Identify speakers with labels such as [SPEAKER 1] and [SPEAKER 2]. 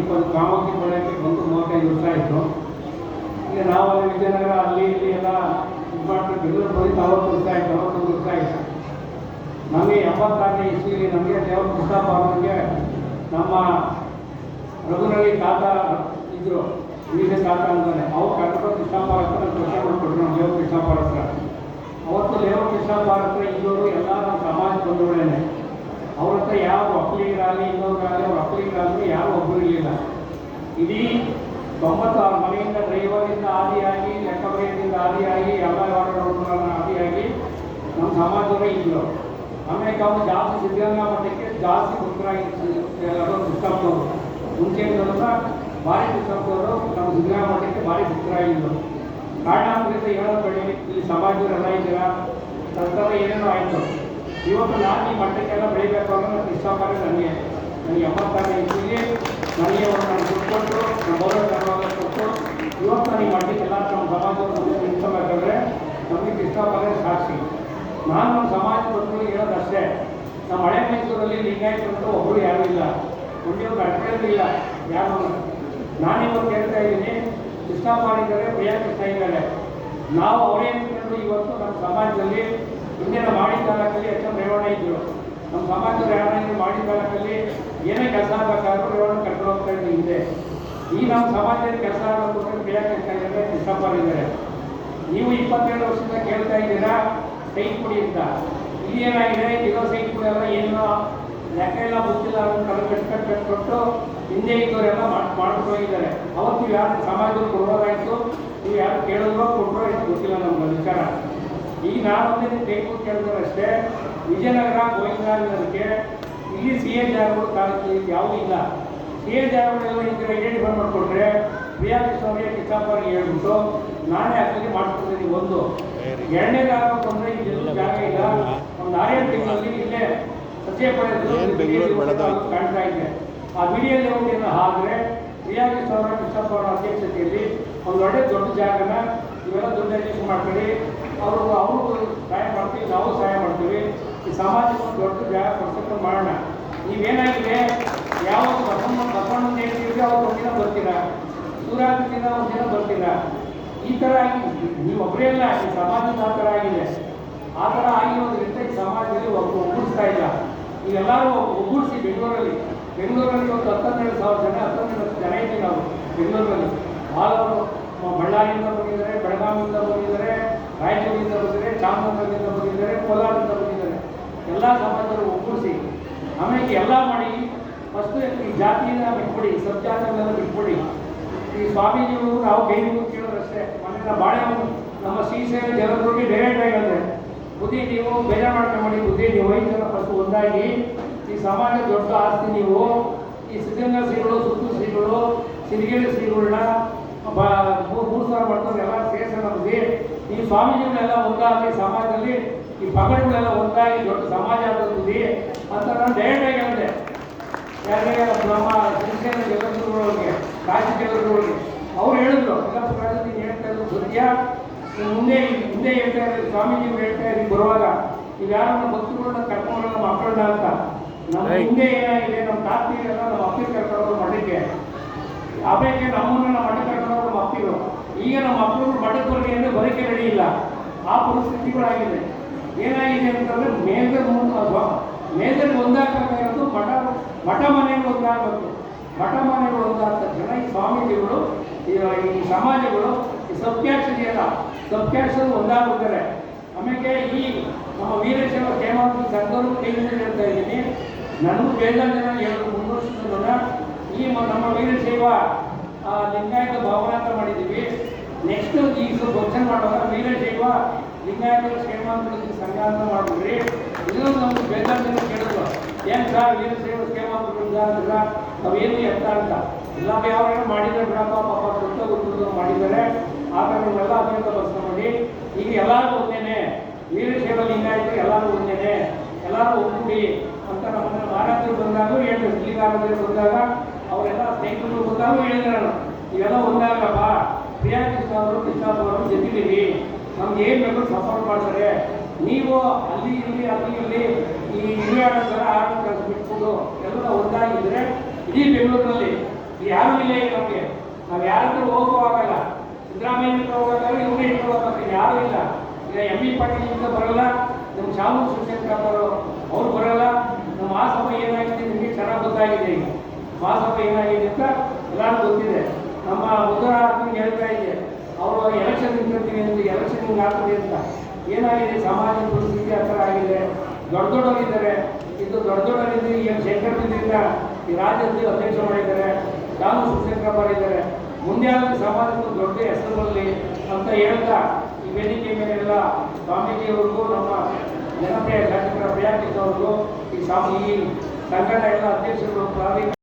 [SPEAKER 1] ಇಪ್ಪತ್ತು ಕಾಮಕ್ಕೆ ಪಡೆಯೋಕ್ಕೆ ಬಂದು ಮೂವತ್ತೈದು ವರ್ಷ ಆಯಿತು. ಈಗ ನಾವು ಅಲ್ಲಿ ವಿಜಯನಗರ, ಅಲ್ಲಿ ಇಲ್ಲಿ ಎಲ್ಲ ಇದು ಮಾಡ್ಕೊಂಡು ಬೆಂಗಳೂರು ಹೋಗಿ ಅರವತ್ತು ವರ್ಷ ಆಯಿತು ಅರವತ್ತೊಂದು ವರ್ಷ ಆಯಿತು. ನಮಗೆ ಎಂಬತ್ತಾರನೇ ಇಸ್ವಿಲಿ ನಮಗೆ ದೇವರ ಕೃಷ್ಣಪ್ಪ ಅವರಿಗೆ ನಮ್ಮ ರಘುನಳ್ಳಿ ತಾತ ಇದ್ರು ವಿವಿಧ ತಾತ ಅಂತಾನೆ ಅವ್ರು ಕರ್ಕೊಂಡು ಕೃಷ್ಣಪ್ಪ ಹತ್ರ ಕೆಲಸ ಮಾಡಿಕೊಟ್ರು ನಮ್ಮ ದೇವ್ರ ಕೃಷ್ಣಪ್ಪ ಹತ್ರ. ಅವತ್ತು ದೇವ್ರ ಕೃಷ್ಣಪ್ಪ ಹತ್ರ ಇದ್ದವರು ಎಲ್ಲ ನಮ್ಮ ಸಮಾಜ ಬಂಧುಗಳೇನೆ ಅವ್ರ ಹತ್ರ ಯಾರು ಒಕ್ಕಲಿಗರಾಗಲಿ ಇನ್ನೊಬ್ಬರಾಗಲಿ ಅವ್ರ ಒಕ್ಕಲಿಗರಾಗಲಿ ಯಾರು ಒಬ್ಬರು ಇರಲಿಲ್ಲ. ಇಡೀ ತೊಂಬತ್ತಾರು ಮನೆಯಿಂದ ಡ್ರೈವರಿಂದ ಆದಿಯಾಗಿ ಲೆಕ್ಕ ಬರೆಯದಿಂದ ಆದಿಯಾಗಿ ಎಲ್ಲ ಆದಿಯಾಗಿ ನಮ್ಮ ಸಮಾಜವೇ ಇದ್ರು. ಆಮೇಲೆ ಅವರು ಜಾಸ್ತಿ ಸಿದ್ಧಗಂಗಾ ಮಠಕ್ಕೆ ಜಾಸ್ತಿ ಭಕ್ತರಾಗಿ ಎಲ್ಲರೂ ಮುಂಚೆಯಿಂದ ಭಾರಿ ಕೃಷ್ಣಪ್ಪನವರು ನಮ್ಮ ಸಿದ್ಧಗಂಗಾ ಮಠಕ್ಕೆ ಭಾರಿ ಭಕ್ತರಾಗಿದ್ದರು ಕಾರಣಾಂತರಿಂದ ಹೇಳೋಬೇಡಿ ಇಲ್ಲಿ ಸಮಾಜದವರೆಲ್ಲ ಇದ್ದೀರಾ? ಸರ್ಕಾರ ಏನೇನೋ ಆಯಿತು. ಇವತ್ತು ನಾನು ಈ ಮಟ್ಟಕ್ಕೆಲ್ಲ ಬೆಳಿಬೇಕು ಅನ್ನೋದು ಇಷ್ಟಪಡೋದು ಇಷ್ಟಪಡ ನನಗೆ. ನನಗೆ ಎಂಬತ್ತಾರನೇ ಇಸ್ವಿಗೆ ಒಂದು ನಾನು ಕೊಟ್ಟು ನಮ್ಮ ಗೌರವ ಧನ್ಯವಾದ ಕೊಟ್ಟು ಇವತ್ತು ನನಗೆ ಮಾಡಲಿಕ್ಕೆಲ್ಲ ನಮ್ಮ ಸಮಾಜದ ನಮಗೆ ಇಷ್ಟಪಡ ಸಾಕ್ಷಿ ನಾನು ನಮ್ಮ ಸಮಾಜ ಬಂಧುಗಳಿಗೆ ಹೇಳೋದಷ್ಟೇ ನಮ್ಮ ಹಳೆ ಮೈಸೂರಲ್ಲಿ ಅಂತ ಒಬ್ಬರು ಯಾರೂ ಇಲ್ಲ ಒಂದೇ ಇಲ್ಲ ಯಾರು ನಾನಿವತ್ತು ಹೇಳ್ತಾ ಇದ್ದೀನಿ ಇಷ್ಟ ಮಾಡಿದ್ದಾರೆ ಪ್ರಿಯಾ ಕೃಷ್ಣ ಇದ್ದಾರೆ ನಾವು ಅವರೇ ಇವತ್ತು ನಮ್ಮ ಸಮಾಜದಲ್ಲಿ ಹಿಂದಿನ ಮಾಡಿ ತಾಲೂಕಲ್ಲಿ ಎಚ್ ಎಂ ಇದ್ರು ನಮ್ಮ ಸಮಾಜದ ಯಾರಾದ್ರೂ ಮಾಡಿ ತಾಲೂಕಲ್ಲಿ ಏನೇ ಕೆಲಸ ಆಗಬೇಕಾದ್ರೂ ಇವರನ್ನು ಕರ್ಕೊಂಡು ಹೋಗ್ತಾ ಇದ್ದೀನಿ ಹಿಂದೆ ಈ ನಮ್ಮ ಸಮಾಜದಲ್ಲಿ ಕೆಲಸ ಆಗಬೇಕು ಅಂತ ಕೇಳಕ್ಕೆ ಇದ್ದಾರೆ. ನೀವು ಇಪ್ಪತ್ತೇಳು ವರ್ಷದಿಂದ ಕೇಳ್ತಾ ಇದ್ದೀರಾ? ಸೈಟ್ ಪುಡಿ ಅಂತ. ಇಲ್ಲಿ ಏನಾಗಿದೆ ಇರೋ ಸೈಟ್ ಪುಡಿ ಎಲ್ಲ ಏನೋ ಲೆಕ್ಕ ಎಲ್ಲ ಗೊತ್ತಿಲ್ಲ ಕಡೆ ಕಟ್ ಕಟ್ ಕಟ್ ಹಿಂದೆ ಇದ್ದವರೆಲ್ಲ ಮಾಡ್ ಮಾಡ್ಕೊಂಡು ಹೋಗಿದ್ದಾರೆ. ಅವತ್ತು ನೀವು ಯಾರು ಸಮಾಜದಲ್ಲಿ ಕೊಡೋದಾಯಿತು ನೀವು ಯಾರು ಕೇಳಿದ್ರೋ ಕೊಟ್ಟರೋ ಗೊತ್ತಿಲ್ಲ ನಮ್ಮ ವಿಚಾರ. ಈಗ ನಾನೊಂದೇ ನೀವು ಕೈ ಕೇಳಿದ್ರೆ ಅಷ್ಟೇ. ವಿಜಯನಗರ ಗೋವಿಂದರಾಜನಗರಕ್ಕೆ ಇಲ್ಲಿ ಸಿ ಎ ಜಾಗಗಳು ತಾಲೂಕು ಯಾವುದೂ ಇಲ್ಲ. ಸಿ ಎ ಜಾಗಗಳೆಲ್ಲ ಇದ್ರೆ ಐಡೆಂಟಿಫೈ ಮಾಡಿಕೊಟ್ರೆ ಪ್ರಿಯಾ ಸ್ವಾಮಿಯ ಅವರಿಗೆ ಕಿತ್ತಾಪರಿಗೆ ಹೇಳ್ಬಿಟ್ಟು ನಾನೇ ಅಕ್ಕಿ ಮಾಡ್ಕೊಡ್ತೀನಿ ಒಂದು. ಎರಡನೇ ಆಗಬೇಕು ಇಲ್ಲಿ ಜಾಗ ಇಲ್ಲ. ಒಂದು ಆರೇಳು ತಿಂಗಳಲ್ಲಿ ಇಲ್ಲೇ ಸತ್ಯ
[SPEAKER 2] ಏನ್ ಬೆಂಗಳೂರು ಬೆಳೆದೋಯ್ತು?
[SPEAKER 1] ಕಾಣ್ತಾ ಇದೆ. ಆ ವಿಡಿಯೋ ಲೇಔಟಿನ ಆದರೆ ಪ್ರಿಯಾ ಸ್ವಾಮಿಯ ಅವರ ಅಧ್ಯಕ್ಷತೆಯಲ್ಲಿ ಒಂದು ಒಳ್ಳೆ ದೊಡ್ಡ ಜಾಗನ ಇವೆಲ್ಲ ಮಾಡ್ತೀವಿ ಅವರು ಅವರು ಸಹಾಯ ಮಾಡ್ತೀವಿ, ನಾವು ಸಹಾಯ ಮಾಡ್ತೀವಿ. ಈ ಸಾಮಾಜಿಕ ಒಂದು ದೊಡ್ಡ ಜಾಗ ಕೊಡ್ಸಕ್ಕೆ ಮಾಡೋಣ. ನೀವೇನಾಗಿದೆ? ಯಾವ ಬಸವಣ್ಣನ ಹೇಳ್ತೀವಿ ಅವ್ರು ಒಂದಿನ ಬರ್ತೀರಾ? ಒಂದು ದಿನ ಒಂದಿನ ಬರ್ತೀರಾ? ಈ ಥರ ಆಗಿ ನೀವು ಒಬ್ಬರೇ ಇಲ್ಲ ಈ ಸಮಾಜದ ಆ ಥರ ಆಗಿದೆ. ಆ ಥರ ಆಗಿರೋದ್ರಿಂದ ಈ ಸಮಾಜದಲ್ಲಿ ಒಬ್ಬ ಒಗ್ಗೂಡಿಸ್ತಾ ಇಲ್ಲ. ನೀವೆಲ್ಲರೂ ಒಗ್ಗೂಡಿಸಿ ಬೆಂಗಳೂರಲ್ಲಿ. ಬೆಂಗಳೂರಲ್ಲಿ ಒಂದು ಹತ್ತನ್ನೆರಡು ಸಾವಿರ ಜನ ಲಕ್ಷ ಜನ ಇದ್ದೀವಿ ನಾವು, ಬೆಂಗಳೂರಲ್ಲಿ. ಭಾಳವರು ಬಳ್ಳಾರಿಯಿಂದ ಬಂದಿದ್ದಾರೆ, ಬೆಳಗಾವಿಯಿಂದ ಬಂದಿದ್ದಾರೆ, ರಾಯಚೂರಿಂದ ಬಂದಿದ್ದಾರೆ ಚಾಮರಾಜನಗರದಿಂದ ಬಂದಿದ್ದಾರೆ, ಕೋಲಾರದಿಂದ ಬಂದಿದ್ದಾರೆ. ಎಲ್ಲ ಸಮಾಜರು ಒಗ್ಗೂಡಿಸಿ, ಆಮೇಲೆ ಎಲ್ಲ ಮಾಡಿ ಫಸ್ಟ್ ಈ ಜಾತಿಯಿಂದ ಬಿಟ್ಬಿಡಿ ಸಬ್ಜಾತಿನೆಲ್ಲ ಬಿಟ್ಬಿಡಿ. ಈ ಸ್ವಾಮೀಜಿಗಳು ನಾವು ಬೇರೆ ಕೇಳೋದಷ್ಟೇ ಮನೆಯ ಬಾಳೆ ನಮ್ಮ ಶ್ರೀಶೈಲ ಜನರಿಗೆ ಡೈರೆಕ್ಟ್ ಆಗಿ ಹೇಳಿದೆ ಬುದ್ಧಿ ನೀವು ಬೇರೆ ಮಾಡಿ, ಬುದ್ಧಿ ನೀವು ಜನ ಫಸ್ಟ್ ಒಂದಾಗಿ, ಈ ಸಮಾಜ ದೊಡ್ಡ ಆಸ್ತಿ ನೀವು, ಈ ಸಿದ್ಧಗಂಗಾ ಶ್ರೀಗಳು ಸುತ್ತು ಶ್ರೀಗಳು, ಸಿರಿಗೇರಿ ಶ್ರೀಗಳನ್ನ ಮೂರು ಮೂರು ಸಾವಿರ ಮಾಡ್ತಾರೆ ಎಲ್ಲ ಸೇರಿಸಿ ಈ ಸ್ವಾಮೀಜಿಗಳನ್ನೆಲ್ಲ ಒಂದಾಗಿ ಸಮಾಜದಲ್ಲಿ ಈ ಪಗಡುಗಳೆಲ್ಲ ಒಂದಾಗಿ ದೊಡ್ಡ ಸಮಾಜ ಆಗ್ತದೆ ಅಂತ ನಾನು ಡೈರೆಕ್ಟ್ ಆಗಿ ಹೇಳಿದೆ. ಯಾರಿಗೆ? ನಮ್ಮ ಶಿಕ್ಷಣ ಜಗದ್ಗುರುಗಳಿಗೆ ರಾಜ್ಯ ಜಗದ್ಗುರುಗಳಿಗೆ ಅವ್ರು ಹೇಳಿದ್ರು ಪ್ರಾಜೆಕ್ಟ್ ಹೇಳ್ತಾ ಇದ್ರು ಸತ್ಯ. ಮುಂದೆ ಮುಂದೆ ಹೇಳ್ತಾ ಇದ್ರು ಸ್ವಾಮೀಜಿಗಳು ಹೇಳ್ತಾ ಇದ್ರಿ ಬರುವಾಗ. ನೀವು ಯಾರನ್ನ ಭಕ್ತರುಗಳನ್ನ ಕರ್ಕೊಂಡು ನಮ್ಮ ಮಕ್ಕಳನ್ನ ಅಂತ. ನಮ್ಮ. ಹಿಂದೆ ಏನಾಗಿದೆ? ನಮ್ಮ ತಾತಿಗೆಲ್ಲ ನಮ್ಮ ಅಪ್ಪಿ ಕರ್ಕೊಂಡು ಮಠಕ್ಕೆ. ಆಮೇಲೆ ನಮ್ಮನ್ನ ನಮ್ಮ ಮಠಕ್ಕೆ ಕರ್ಕೊಂಡು ನಮ್ಮ ಅಪ್ಪಿಗಳು ಈಗ ನಮ್ಮ ಅಪ್ಪನವರು ಬರ್ಲಿ ಅಂದರೆ ಬರೋಕ್ಕೆ ರೆಡಿ ಇಲ್ಲ ಆ ಪರಿಸ್ಥಿತಿಗಳಾಗಿದೆ. ಏನಾಗಿದೆ ಅಂತಂದ್ರೆ ಮೇಜರ್ ಮೇಜರ್ ಒಂದಾಗಬೇಕಾಗಿರೋದು ಮಠ ಮಠ ಮನೆಗಳು ಒಂದಾಗಬೇಕು. ಮಠ ಮನೆಗಳು ಒಂದಾದ ಜನ ಈ ಸ್ವಾಮೀಜಿಗಳು, ಈ ಸಮಾಜಗಳು, ಈ ಸಬ್ಕ್ಯಾಕ್ಷನ್ ಇದೆಯಲ್ಲ ಸಬ್ಕ್ಯಾಕ್ಷನ್ ಒಂದಾಗುತ್ತಾರೆ ಆಮೇಲೆ ಈ ನಮ್ಮ ವೀರಶೈವ ಹೇಮಂತ ಸಂಘರು ಕೈಯಿಂದ ಹೇಳ್ತಾ ಇದ್ದೀನಿ. ನನಗೂ ಬೇಜಾರು ಜನ ಎರಡು, ಮೂರು ವರ್ಷದಿಂದ ಈ ನಮ್ಮ ವೀರಶೈವ ಲಿಂಗಾಯತ ಭಾವನಾಂತ ಮಾಡಿದ್ದೀವಿ. ಫಂಕ್ಷನ್ ಮಾಡುವಾಗ ಜೀವ ಲಿಂಗಾಯತ ಕ್ಷೇಮಾಭಿವೃದ್ಧಿ ಸಂಘ ಅಂತ ಮಾಡಿದ್ರಿ ಇದನ್ನು ನಮ್ಗೆ ಬೇಜಾರು ಜನ ಕೇಳಿದ್ರು ಏನು ಸರ್ ವೀರಶೈವ ಶ್ರೀಮಂತರಿಂದ ಅಂದ್ರ ಅವೇನು ಎತ್ತ ಅಂತ. ಎಲ್ಲ ಯಾವ ಮಾಡಿದ್ರೆ ಬಿಡಪ್ಪ, ಪಾಪ ಗೊತ್ತ ಗೊತ್ತಿದ್ದು ಮಾಡಿದ್ದಾರೆ. ಆದ್ರೆ ನೀವೆಲ್ಲ ಅತ್ಯಂತ ಪ್ರಶ್ನೆ ಮಾಡಿ ಈಗ ಎಲ್ಲರೂ ಒಂದೇನೆ. ವೀರಶೈವ ಲಿಂಗಾಯತರು ಎಲ್ಲರೂ ಒಂದೇನೆ. ಎಲ್ಲರೂ ಒಗ್ಗೂಡಿ ಅಂತ ನಮ್ಮನ್ನ ಮಹಾರಾಜರು ಬಂದಾಗ ಹೇಳಿದ್ರು ಶ್ರೀಗಾರದಲ್ಲಿ ಬಂದಾಗ ಅವರೆಲ್ಲ ಸ್ನೇಹಿತರು ಬಂದಾಗ ಹೇಳಿದ್ರು. ಇವೆಲ್ಲ ಒಂದಾಗಪ್ಪ ಪ್ರಿಯಾ ಕೃಷ್ಣ ಅವರು ಕೃಷ್ಣಪ್ಪ ಅವರು ಜೊತೆಲಿರಿ ನಮ್ಗೆ ಏನು ಬೇಕು ಸಪೋರ್ಟ್ ಮಾಡ್ತಾರೆ. ನೀವು ಅಲ್ಲಿ ಇಲ್ಲಿ ಅಲ್ಲಿ ಇಲ್ಲಿ ಈ ಹಿರಿಯಾಡ ಥರ ಆಡೋ ಕೆಲಸ ಬಿಟ್ಕೊಂಡು ಎಲ್ಲ ಒಂದಾಗಿದ್ರೆ ಇಡೀ ಬೆಂಗಳೂರಿನಲ್ಲಿ. ಯಾರೂ ಇಲ್ಲ ಈಗ ನಮಗೆ. ನಾವು ಹೋಗೋಕ್ಕೂ ಹೋಗುವಾಗಲ್ಲ ಸಿದ್ದರಾಮಯ್ಯ ಹೋಗೋದಾಗ ಹೋಗೋದಾದ್ರೆ ಇವ್ರೇ ಇಟ್ಕೊಂಡು ಹೋಗ್ಬೇಕು ಯಾರೂ ಇಲ್ಲ. ಈಗ ಎಂ ಬಿ ಪಾಟೀಲ್ ಇಂದ ಬರಲ್ಲ ನಮ್ಮ ಶಾಮು ಶಿವಶಂಕರ್ ಅವರು ಅವ್ರು ಬರಲ್ಲ. ನಮ್ಮ ಮಹಾಸಭೆ ಏನಾಗಿದೆ ನಿಮಗೆ ಚೆನ್ನಾಗಿ ಗೊತ್ತಾಗಿದೆ ಈಗ. ಏನಾಗಿದೆ ಅಂತ ಎಲ್ಲರೂ ಗೊತ್ತಿದೆ. ನಮ್ಮ ಉತ್ತರ ಹೇಳ್ತಾ ಇದೆ. ಅವರು ಎಲೆಕ್ಷನ್ ನಿಂತಿರ್ತೀನಿ ಅಂತ ಎಲೆಕ್ಷನ್ ಆಗ್ತದೆ ಅಂತ. ಏನಾಗಿದೆ? ಸಮಾಜದ ಪರಿಸ್ಥಿತಿ ಥರ ಆಗಿದೆ. ದೊಡ್ಡ ದೊಡ್ಡವರಿದ್ದಾರೆ. ಇದು ದೊಡ್ಡ ದೊಡ್ಡವರಿದ್ದು ಈಗ ಶಂಕರ್ ಬಿದ್ದಿಂದ ಈ ರಾಜ್ಯದ ಅಧ್ಯಕ್ಷ ಮಾಡಿದ್ದಾರೆ. ನಾನು ಶಿವಶಂಕರ್ ಮಾಡಿದ್ದಾರೆ. ಮುಂದೆ ಆದರೆ ಸಮಾಜಕ್ಕೆ ದೊಡ್ಡ ಹೆಸರು ಬರಲಿ ಅಂತ ಹೇಳ್ತಾ ಈ ವೇದಿಕೆ ಮೇಲೆಲ್ಲ ಸ್ವಾಮೀಜಿಯವ್ರಿಗೂ ನಮ್ಮ ಜನಪ್ರಿಯ ಶಾಸಕರ ಪ್ರಿಯಾಕಿತ್ ಅವ್ರಿಗೂ ಈ ಈ ಸಂಘಟ ಎಲ್ಲ ಅಧ್ಯಕ್ಷರು ಪ್ರಾಧಿಕಾರ